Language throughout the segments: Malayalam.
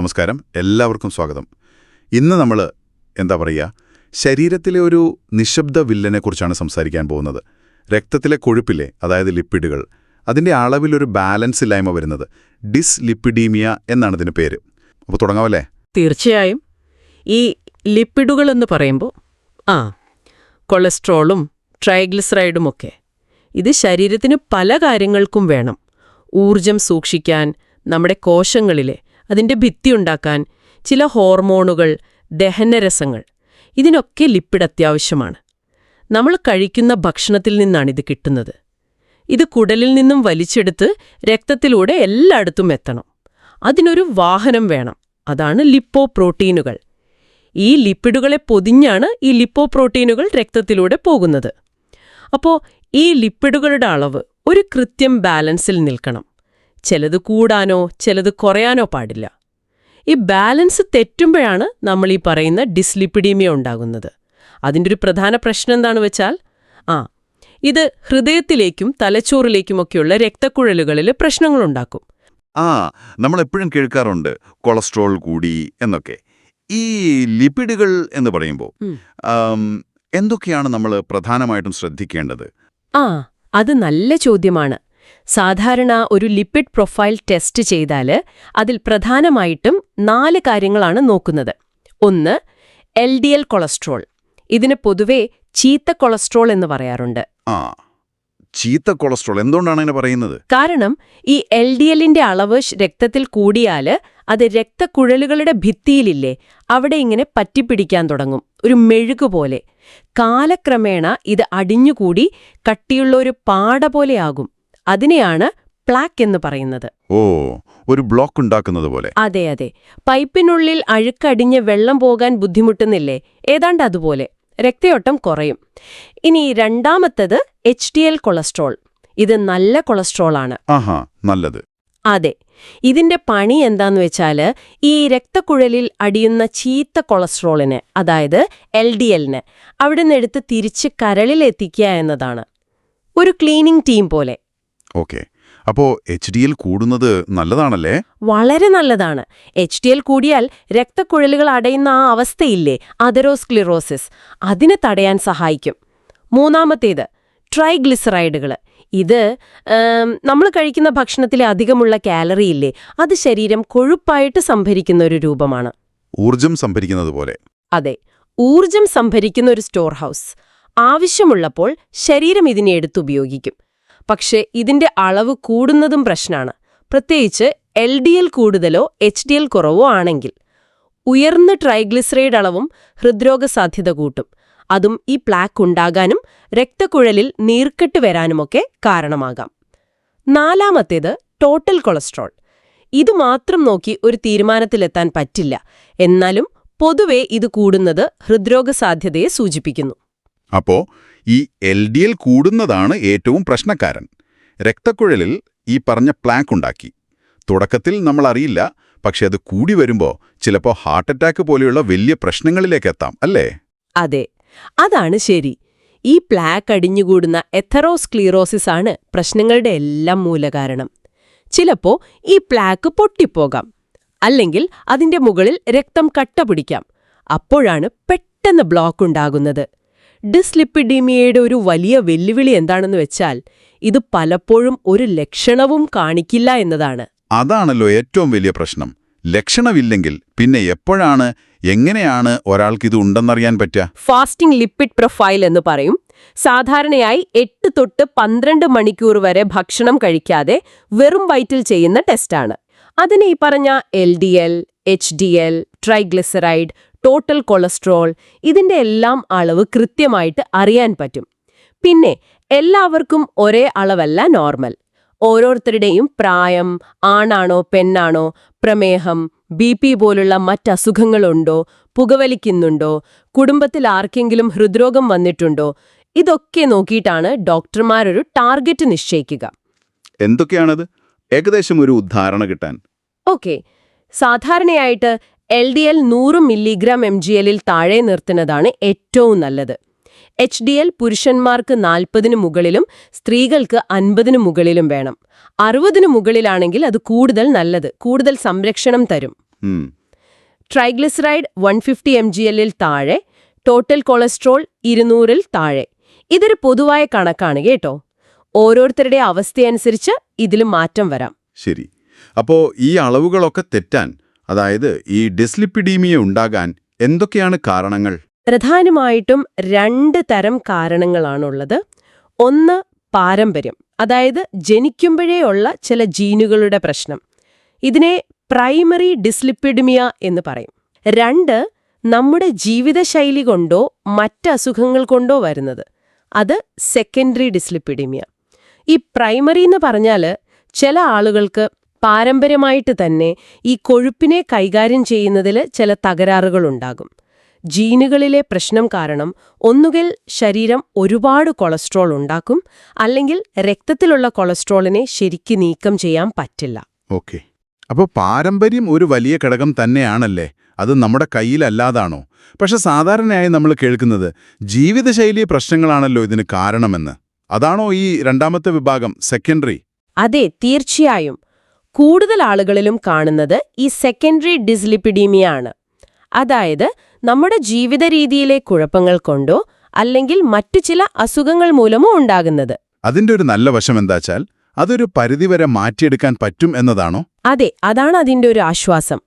നമസ്കാരം. എല്ലാവർക്കും സ്വാഗതം. ഇന്ന് നമ്മൾ എന്താ പറയുക ശരീരത്തിലെ ഒരു നിശബ്ദ വില്ലനെക്കുറിച്ചാണ് സംസാരിക്കാൻ പോകുന്നത്. രക്തത്തിലെ കൊഴുപ്പിലെ അതായത് ലിപ്പിഡുകൾ. അതിന്റെ അളവിലൊരു ബാലൻസ് ഇല്ലായ്മ വരുന്നത് ഡിസ്ലിപ്പിഡീമിയ എന്നാണ് ഇതിന് പേര്. അപ്പോൾ തുടങ്ങാമല്ലേ തീർച്ചയായും. ഈ ലിപ്പിഡുകൾ എന്ന് പറയുമ്പോൾ ആ കൊളസ്ട്രോളും ട്രൈഗ്ലിസറൈഡും ഒക്കെ. ഇത് ശരീരത്തിന് പല കാര്യങ്ങൾക്കും വേണം. ഊർജം സൂക്ഷിക്കാൻ നമ്മുടെ കോശങ്ങളിലെ അതിന്റെ ഭിത്തി ഉണ്ടാക്കാൻ ചില ഹോർമോണുകൾ ദഹനരസങ്ങൾ ഇതിനൊക്കെ ലിപ്പിഡ് അത്യാവശ്യമാണ്. നമ്മൾ കഴിക്കുന്ന ഭക്ഷണത്തിൽ നിന്നാണിത് കിട്ടുന്നത്. ഇത് കുടലിൽ നിന്നും വലിച്ചെടുത്ത് രക്തത്തിലൂടെ എല്ലായിടത്തും എത്തണം. അതിനൊരു വാഹനം വേണം. അതാണ് ലിപ്പോ പ്രോട്ടീനുകൾ ഈ ലിപ്പിഡുകളെ പൊതിഞ്ഞാണ് ഈ ലിപ്പോ പ്രോട്ടീനുകൾ രക്തത്തിലൂടെ പോകുന്നത്. അപ്പോൾ ഈ ലിപ്പിഡുകളുടെ അളവ് ഒരു കൃത്യം ബാലൻസിൽ നിൽക്കണം. ചിലത് കൂടാനോ ചിലത് കുറയാനോ പാടില്ല. ഈ ബാലൻസ് തെറ്റുമ്പോഴാണ് നമ്മൾ ഈ പറയുന്ന ഡിസ്ലിപ്പിഡീമിയ ഉണ്ടാകുന്നത്. അതിന്റെ ഒരു പ്രധാന പ്രശ്നം എന്താണെന്ന് വെച്ചാൽ ആ ഇത് ഹൃദയത്തിലേക്കും തലച്ചോറിലേക്കുമൊക്കെയുള്ള രക്തക്കുഴലുകളിൽ പ്രശ്നങ്ങളുണ്ടാക്കും ആ നമ്മൾ എപ്പോഴും കേൾക്കാറുണ്ട് കൊളസ്ട്രോൾ കൂടി എന്നൊക്കെ. ഈ ലിപിഡുകൾ എന്ന് പറയുമ്പോൾ എന്തൊക്കെയാണ് നമ്മൾ പ്രധാനമായിട്ടും ശ്രദ്ധിക്കേണ്ടത്? ആ അത് നല്ല ചോദ്യമാണ്. സാധാരണ ഒരു ലിപ്പിഡ് പ്രൊഫൈൽ ടെസ്റ്റ് ചെയ്താൽ അതിൽ പ്രധാനമായിട്ടും നാല് കാര്യങ്ങളാണ് നോക്കുന്നത്. ഒന്ന് എൽ ഡി എൽ കൊളസ്ട്രോൾ ഇതിന് പൊതുവെ ചീത്ത കൊളസ്ട്രോൾ എന്ന് പറയാറുണ്ട്. ചീത്ത കൊളസ്ട്രോൾ എന്തുകൊണ്ടാണ് അങ്ങനെ പറയുന്നത്? കാരണം ഈ എൽ ഡി എല്ലിന്റെ അളവ് രക്തത്തിൽ കൂടിയാൽ അത് രക്തക്കുഴലുകളുടെ ഭിത്തിയിലില്ലേ അവിടെ ഇങ്ങനെ പറ്റിപ്പിടിക്കാൻ തുടങ്ങും. ഒരു മെഴുകുപോലെ കാലക്രമേണ ഇത് അടിഞ്ഞുകൂടി കട്ടിയുള്ള ഒരു പാട പോലെയാകും അതിനെയാണ് പ്ലാക്ക് എന്ന് പറയുന്നത്. ഓ ഒരു ബ്ലോക്ക് ഉണ്ടാക്കുന്നത് പോലെ. അതെ അതെ. പൈപ്പിനുള്ളിൽ അഴുക്കടിഞ്ഞ് വെള്ളം പോകാൻ ബുദ്ധിമുട്ടുന്നില്ലേ? ഏതാണ്ട് അതുപോലെ. രക്തയോട്ടം കുറയും. ഇനി രണ്ടാമത്തത് എച്ച് ഡി എൽ കൊളസ്ട്രോൾ ഇത് നല്ല കൊളസ്ട്രോളാണ് ആഹാ നല്ലത്. അതെ. ഇതിന്റെ പണി എന്താന്ന് വെച്ചാൽ ഈ രക്തക്കുഴലിൽ അടിയുന്ന ചീത്ത കൊളസ്ട്രോളിന് അതായത് എൽ ഡി എല്ലിന് അവിടെ നിന്ന് എടുത്ത് തിരിച്ച് കരളിലെത്തിക്കുക എന്നതാണ്. ഒരു ക്ലീനിംഗ് ടീം പോലെ. ഓക്കെ. അപ്പോ എച്ച് ഡി എൽ കൂടുന്നത് നല്ലതാണല്ലേ? വളരെ നല്ലതാണ്. എച്ച് ഡി എൽ കൂടിയാൽ രക്തക്കുഴലുകൾ അടയുന്ന ആ അവസ്ഥയില്ലേ? അതരോസ്ക്ലിറോസിസ് അതിനെ തടയാൻ സഹായിക്കും. മൂന്നാമത്തേത് ട്രൈഗ്ലിസറൈഡുകൾ ഇത് നമ്മൾ കഴിക്കുന്ന ഭക്ഷണത്തിലെ അധികമുള്ള കാലറി ഇല്ലേ? അത് ശരീരം കൊഴുപ്പായിട്ട് സംഭരിക്കുന്ന ഒരു രൂപമാണ്. ഊർജം സംഭരിക്കുന്നത് പോലെ. അതെ. ഊർജം സംഭരിക്കുന്ന ഒരു സ്റ്റോർ ഹൗസ്. ആവശ്യമുള്ളപ്പോൾ ശരീരം ഇതിനെ എടുത്തുപയോഗിക്കും പക്ഷേ ഇതിന്റെ അളവ് കൂടുന്നതും പ്രശ്നമാണ് പ്രത്യേകിച്ച് എൽ ഡി എൽ കൂടുതലോ എച്ച് ഡി എൽ കുറവോ ആണെങ്കിൽ. ഉയർന്ന ട്രൈഗ്ലിസറൈഡ് അളവും ഹൃദ്രോഗ സാധ്യത കൂട്ടും. അതും ഈ പ്ലാക്ക് ഉണ്ടാകാനും രക്തക്കുഴലിൽ നീർക്കെട്ട് വരാനുമൊക്കെ കാരണമാകാം. നാലാമത്തേത് ടോട്ടൽ കൊളസ്ട്രോൾ ഇത് മാത്രം നോക്കി ഒരു തീരുമാനത്തിലെത്താൻ പറ്റില്ല. എന്നാലും പൊതുവെ ഇത് കൂടുന്നത് ഹൃദ്രോഗ സാധ്യതയെ സൂചിപ്പിക്കുന്നു. അപ്പോ ഈ എൽ ഡി എൽ കൂടുന്നതാണ് ഏറ്റവും പ്രശ്നക്കാരൻ. രക്തക്കുഴലിൽ ഈ പറഞ്ഞ പ്ലാക്ക് ഉണ്ടാക്കി. തുടക്കത്തിൽ നമ്മൾ അറിയില്ല പക്ഷെ അത് കൂടി വരുമ്പോൾ ചിലപ്പോൾ ഹാർട്ട് അറ്റാക്ക് പോലെയുള്ള വലിയ പ്രശ്നങ്ങളിലേക്ക് എത്താം അല്ലേ? അതെ അതാണ് ശരി. ഈ പ്ലാക്ക് അടിഞ്ഞുകൂടുന്ന എഥറോസ്ക്ലീറോസിസ് ആണ് പ്രശ്നങ്ങളുടെ എല്ലാം മൂലകാരണം. ചിലപ്പോ ഈ പ്ലാക്ക് പൊട്ടിപ്പോകാം അല്ലെങ്കിൽ അതിന്റെ മുകളിൽ രക്തം കട്ട പിടിക്കാം അപ്പോഴാണ് പെട്ടെന്ന് ബ്ലോക്ക് ഉണ്ടാകുന്നത്. ഡിസ്ലിപ്പിഡീമിയയുടെ ഒരു വലിയ വെല്ലുവിളി എന്താണെന്ന് വെച്ചാൽ ഇത് പലപ്പോഴും ഒരു ലക്ഷണവും കാണിക്കില്ല എന്നതാണ്. അതാണല്ലോ ഏറ്റവും വലിയ പ്രശ്നം. ലക്ഷണമില്ലെങ്കിൽ പിന്നെ എപ്പോഴാണ് എങ്ങനെയാണ് ഒരാൾക്ക് ഇത് ഉണ്ടെന്നറിയാൻ പറ്റുക? ഫാസ്റ്റിംഗ് ലിപ്പിഡ് പ്രൊഫൈൽ എന്ന് പറയും. സാധാരണയായി എട്ട് തൊട്ട് പന്ത്രണ്ട് മണിക്കൂർ വരെ ഭക്ഷണം കഴിക്കാതെ വെറും വയറ്റിൽ ചെയ്യുന്ന ടെസ്റ്റാണ്. അതിന് ഈ പറഞ്ഞ L D L H D L triglyceride total cholesterol ഇതിന്റെ എല്ലാം അളവ് കൃത്യമായിട്ട് അറിയാൻ പറ്റും. പിന്നെ എല്ലാവർക്കും ഒരേ അളവല്ല നോർമൽ ഓരോരുത്തരുടെയും പ്രായം ആണാണോ പെണ്ണാണോ പ്രമേഹം ബി പി പോലുള്ള മറ്റസുഖങ്ങളുണ്ടോ പുകവലിക്കുന്നുണ്ടോ കുടുംബത്തിൽ ആർക്കെങ്കിലും ഹൃദ്രോഗം വന്നിട്ടുണ്ടോ ഇതൊക്കെ നോക്കിയിട്ടാണ് ഡോക്ടർമാരൊരു ടാർഗറ്റ് നിശ്ചയിക്കുക. എന്തൊക്കെയാണത്? ഏകദേശം ഒരു ഉദാഹരണം കിട്ടാൻ. ഓക്കെ. സാധാരണയായിട്ട് എൽ ഡി എൽ നൂറ് മില്ലിഗ്രാം എം ജി എല്ലിൽ താഴെ നിർത്തുന്നതാണ് ഏറ്റവും നല്ലത്. എച്ച് ഡി എൽ പുരുഷന്മാർക്ക് നാൽപ്പതിന് മുകളിലും സ്ത്രീകൾക്ക് അൻപതിന് മുകളിലും വേണം. അറുപതിന് മുകളിലാണെങ്കിൽ അത് കൂടുതൽ നല്ലത് കൂടുതൽ സംരക്ഷണം തരും. Triglyceride one fifty M G എല്ലിൽ താഴെ ടോട്ടൽ കൊളസ്ട്രോൾ ഇരുന്നൂറിൽ താഴെ. ഇതൊരു പൊതുവായ കണക്കാണ് കേട്ടോ. ഓരോരുത്തരുടെ അവസ്ഥയനുസരിച്ച് ഇതിലും മാറ്റം വരാം. ശരി. അപ്പോ ഈ അളവുകളൊക്കെ തെറ്റാൻ അതായത് ഈ ഡിസ്ലിപ്പിഡീമിയ ഉണ്ടാകാൻ എന്തൊക്കെയാണ് കാരണങ്ങൾ? പ്രധാനമായിട്ടും രണ്ട് തരം കാരണങ്ങളാണുള്ളത്. ഒന്ന് പാരമ്പര്യം അതായത് ജനിക്കുമ്പോഴേ ഉള്ള ചില ജീനുകളുടെ പ്രശ്നം. ഇതിനെ പ്രൈമറി ഡിസ്ലിപ്പിഡിമിയ എന്ന് പറയും. രണ്ട് നമ്മുടെ ജീവിതശൈലി കൊണ്ടോ മറ്റസുഖങ്ങൾ കൊണ്ടോ വരുന്നത്. അത് സെക്കൻഡറി ഡിസ്ലിപ്പിഡിമിയ. ഈ പ്രൈമറി എന്ന് പറഞ്ഞാൽ ചില ആളുകൾക്ക് പാരമ്പര്യമായിട്ട് തന്നെ ഈ കൊഴുപ്പിനെ കൈകാര്യം ചെയ്യുന്നതിൽ ചില തകരാറുകളുണ്ടാകും ജീനുകളിലെ പ്രശ്നം കാരണം ഒന്നുകിൽ ശരീരം ഒരുപാട് കൊളസ്ട്രോൾ ഉണ്ടാക്കും അല്ലെങ്കിൽ രക്തത്തിലുള്ള കൊളസ്ട്രോളിനെ ശരിക്ക് നീക്കം ചെയ്യാൻ പറ്റില്ല. ഓക്കെ. അപ്പോൾ പാരമ്പര്യം ഒരു വലിയ ഘടകം തന്നെയാണല്ലേ? അത് നമ്മുടെ കയ്യിലല്ലാതാണോ? പക്ഷെ സാധാരണയായി നമ്മൾ കേൾക്കുന്നത് ജീവിതശൈലി പ്രശ്നങ്ങളാണല്ലോ ഇതിന് കാരണമെന്ന്. അതാണോ ഈ രണ്ടാമത്തെ വിഭാഗം സെക്കൻഡറി അതെ തീർച്ചയായും. കൂടുതൽ ആളുകളിലും കാണുന്നത് ഈ സെക്കൻഡറി ഡിസ്ലിപ്പിഡീമിയ ആണ്. അതായത് നമ്മുടെ ജീവിത രീതിയിലെ കുഴപ്പങ്ങൾ കൊണ്ടോ അല്ലെങ്കിൽ മറ്റു ചില അസുഖങ്ങൾ മൂലമോ ഉണ്ടാകുന്നത്. അതിന്റെ ഒരു നല്ല വശം എന്താച്ചാൽ അതൊരു പരിധിവരെ മാറ്റിയെടുക്കാൻ പറ്റും എന്നതാണോ? അതെ അതാണ് അതിന്റെ ഒരു ആശ്വാസം.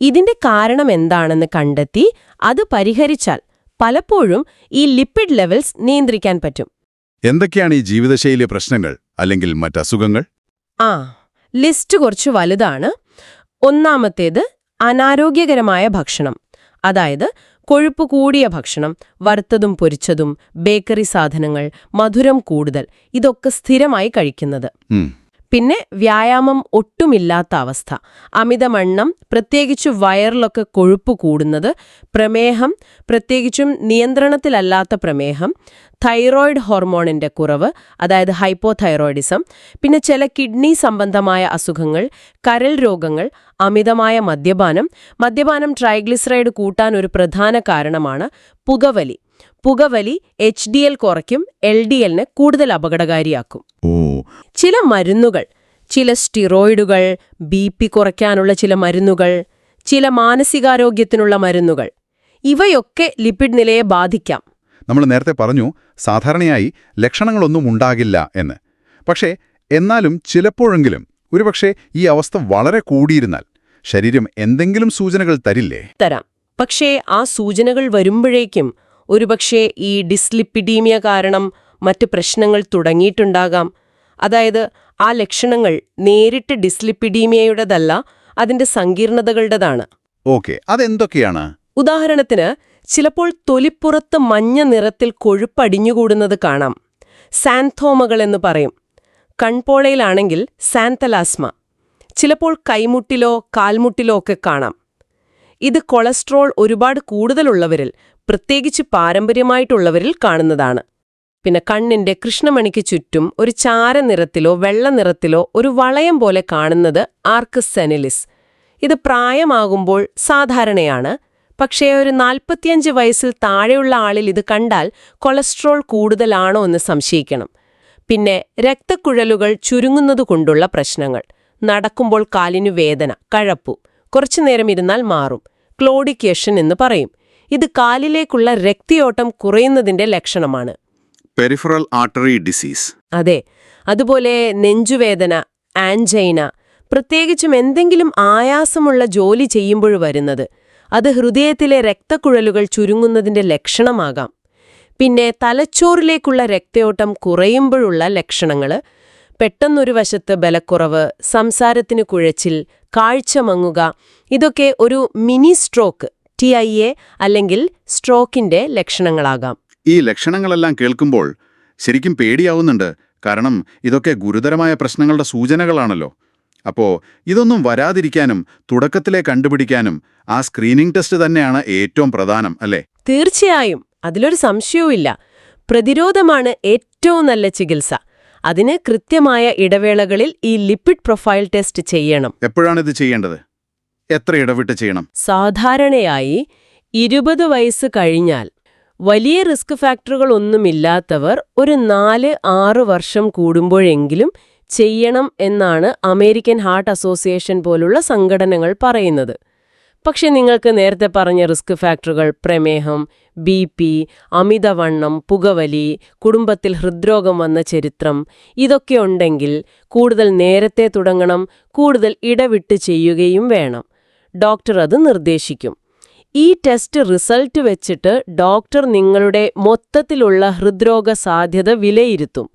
ഇതിന്റെ കാരണം എന്താണെന്ന് കണ്ടെത്തി അത് പരിഹരിച്ചാൽ പലപ്പോഴും ഈ ലിപ്പിഡ് ലെവൽസ് നിയന്ത്രിക്കാൻ പറ്റും. എന്തൊക്കെയാണ് ഈ ജീവിതശൈലി പ്രശ്നങ്ങൾ അല്ലെങ്കിൽ മറ്റസുഖങ്ങൾ? ആ ലിസ്റ്റ് കുറച്ച് വലുതാണ്. ഒന്നാമത്തേത് അനാരോഗ്യകരമായ ഭക്ഷണം. അതായത് കൊഴുപ്പ് കൂടിയ ഭക്ഷണം വറുത്തതും പൊരിച്ചതും ബേക്കറി സാധനങ്ങൾ മധുരം കൂടുതൽ ഇതൊക്കെ സ്ഥിരമായി കഴിക്കുന്നത്. പിന്നെ വ്യായാമം ഒട്ടുമില്ലാത്ത അവസ്ഥ. അമിതമണ്ണം പ്രത്യേകിച്ച് വയറിലൊക്കെ കൊഴുപ്പ് കൂടുന്നത് പ്രമേഹം പ്രത്യേകിച്ചും നിയന്ത്രണത്തിലല്ലാത്ത പ്രമേഹം തൈറോയിഡ് ഹോർമോണിന്റെ കുറവ് അതായത് ഹൈപ്പോതൈറോയിഡിസം പിന്നെ ചില കിഡ്നി സംബന്ധമായ അസുഖങ്ങൾ കരൽ രോഗങ്ങൾ അമിതമായ മദ്യപാനം മദ്യപാനം ട്രൈഗ്ലിസറൈഡ് കൂട്ടാൻ ഒരു പ്രധാന കാരണമാണ് പുകവലി. പുകവലി എച്ച് ഡി എൽ കുറയ്ക്കും എൽ ഡി എല്ലിന് കൂടുതൽ അപകടകാരിയാക്കും. ചില മരുന്നുകൾ ചില സ്റ്റിറോയിഡുകൾ ബി പി കുറയ്ക്കാനുള്ള ചില മരുന്നുകൾ ചില മാനസികാരോഗ്യത്തിനുള്ള മരുന്നുകൾ ഇവയൊക്കെ ലിപിഡ് നിലയെ ബാധിക്കാം. നമ്മൾ നേരത്തെ പറഞ്ഞു സാധാരണയായി ലക്ഷണങ്ങളൊന്നും ഉണ്ടാകില്ല എന്ന്. പക്ഷേ എന്നാലും ചിലപ്പോഴെങ്കിലും ഒരുപക്ഷെ ഈ അവസ്ഥ വളരെ കൂടിയിരുന്നാൽ ശരീരം എന്തെങ്കിലും സൂചനകൾ തരില്ലേ? തരാം. പക്ഷേ ആ സൂചനകൾ വരുമ്പോഴേക്കും ഒരുപക്ഷേ ഈ ഡിസ്ലിപ്പിഡീമിയ കാരണം മറ്റ് പ്രശ്നങ്ങൾ തുടങ്ങിയിട്ടുണ്ടാകാം. അതായത് ആ ലക്ഷണങ്ങൾ നേരിട്ട് ഡിസ്ലിപ്പിഡീമിയയുടേതല്ല അതിന്റെ സങ്കീർണതകളുടേതാണ്. ഓക്കെ അതെന്തൊക്കെയാണ്? ഉദാഹരണത്തിന് ചിലപ്പോൾ തൊലിപ്പുറത്ത് മഞ്ഞ നിറത്തിൽ കൊഴുപ്പടിഞ്ഞുകൂടുന്നത് കാണാം. സാൻതോമകൾ എന്ന് പറയും. കൺപോളയിലാണെങ്കിൽ സാൻതലാസ്മ ചിലപ്പോൾ കൈമുട്ടിലോ കാൽമുട്ടിലോ ഒക്കെ കാണാം. ഇത് കൊളസ്ട്രോൾ ഒരുപാട് കൂടുതലുള്ളവരിൽ പ്രത്യേകിച്ച് പാരമ്പര്യമായിട്ടുള്ളവരിൽ കാണുന്നതാണ്. പിന്നെ കണ്ണിന്റെ കൃഷ്ണമണിക്ക് ചുറ്റും ഒരു ചാര നിറത്തിലോ വെള്ള നിറത്തിലോ ഒരു വളയം പോലെ കാണുന്നത് ആർക്കസ് സെനിലിസ് ഇത് പ്രായമാകുമ്പോൾ സാധാരണയാണ് പക്ഷേ ഒരു നാൽപ്പത്തിയഞ്ച് വയസ്സിൽ താഴെയുള്ള ആളിൽ ഇത് കണ്ടാൽ കൊളസ്ട്രോൾ കൂടുതലാണോ എന്ന് സംശയിക്കണം. പിന്നെ രക്തക്കുഴലുകൾ ചുരുങ്ങുന്നതുകൊണ്ടുള്ള പ്രശ്നങ്ങൾ. നടക്കുമ്പോൾ കാലിനു വേദന കഴപ്പു. കുറച്ചുനേരം ഇരുന്നാൽ മാറും. ക്ലോഡിക്കേഷൻ എന്ന് പറയും. ഇത് കാലിലേക്കുള്ള രക്തയോട്ടം കുറയുന്നതിന്റെ ലക്ഷണമാണ്. പെരിഫറൽ ആർട്ടറി ഡിസീസ് അതെ. അതുപോലെ നെഞ്ചുവേദന ആൻജൈന പ്രത്യേകിച്ചും എന്തെങ്കിലും ആയാസമുള്ള ജോലി ചെയ്യുമ്പോൾ വരുന്നത്. അത് ഹൃദയത്തിലെ രക്തക്കുഴലുകൾ ചുരുങ്ങുന്നതിന്റെ ലക്ഷണമാകാം. പിന്നെ തലച്ചോറിലേക്കുള്ള രക്തയോട്ടം കുറയുമ്പോഴുള്ള ലക്ഷണങ്ങൾ പെട്ടെന്നൊരു വശത്ത് ബലക്കുറവ് സംസാരത്തിന് കുഴച്ചിൽ കാഴ്ച മങ്ങുക ഇതൊക്കെ ഒരു mini stroke T I A അല്ലെങ്കിൽ സ്ട്രോക്കിന്റെ ലക്ഷണങ്ങളാകാം. ഈ ലക്ഷണങ്ങളെല്ലാം കേൾക്കുമ്പോൾ ശരിക്കും പേടിയാവുന്നുണ്ട്. കാരണം ഇതൊക്കെ ഗുരുതരമായ പ്രശ്നങ്ങളുടെ സൂചനകളാണല്ലോ. അപ്പോ ഇതൊന്നും വരാതിരിക്കാനും തുടക്കത്തിലെ കണ്ടുപിടിക്കാനും ആ സ്ക്രീനിംഗ് ടെസ്റ്റ് തന്നെയാണ് ഏറ്റവും പ്രധാനം അല്ലേ? തീർച്ചയായും. അതിലൊരു സംശയവുമില്ല. പ്രതിരോധമാണ് ഏറ്റവും നല്ല ചികിത്സ. അതിന് കൃത്യമായ ഇടവേളകളിൽ ഈ ലിപ്പിഡ് പ്രൊഫൈൽ ടെസ്റ്റ് ചെയ്യണം. എപ്പോഴാണ് ഇത് ചെയ്യേണ്ടത്? എത്ര ഇടവിട്ട് ചെയ്യണം? സാധാരണയായി ഇരുപത് വയസ്സ് കഴിഞ്ഞാൽ വലിയ റിസ്ക് ഫാക്ടറുകൾ ഒന്നുമില്ലാത്തവർ ഒരു നാല് ആറ് വർഷം കൂടുമ്പോഴെങ്കിലും ചെയ്യണം എന്നാണ് അമേരിക്കൻ ഹാർട്ട് അസോസിയേഷൻ പോലുള്ള സംഘടനകൾ പറയുന്നത്. പക്ഷെ നിങ്ങൾക്ക് നേരത്തെ പറഞ്ഞ റിസ്ക് ഫാക്ടറുകൾ പ്രമേഹം ബി പി അമിതവണ്ണം പുകവലി കുടുംബത്തിൽ ഹൃദ്രോഗം വന്ന ചരിത്രം ഇതൊക്കെ ഉണ്ടെങ്കിൽ കൂടുതൽ നേരത്തെ തുടങ്ങണം കൂടുതൽ ഇടവിട്ട് ചെയ്യുകയും വേണം. ഡോക്ടർ അത് നിർദ്ദേശിക്കും. ഈ ടെസ്റ്റ് റിസൾട്ട് വെച്ചിട്ട് ഡോക്ടർ നിങ്ങളുടെ മൊത്തത്തിലുള്ള ഹൃദ്രോഗ സാധ്യത വിലയിരുത്തും.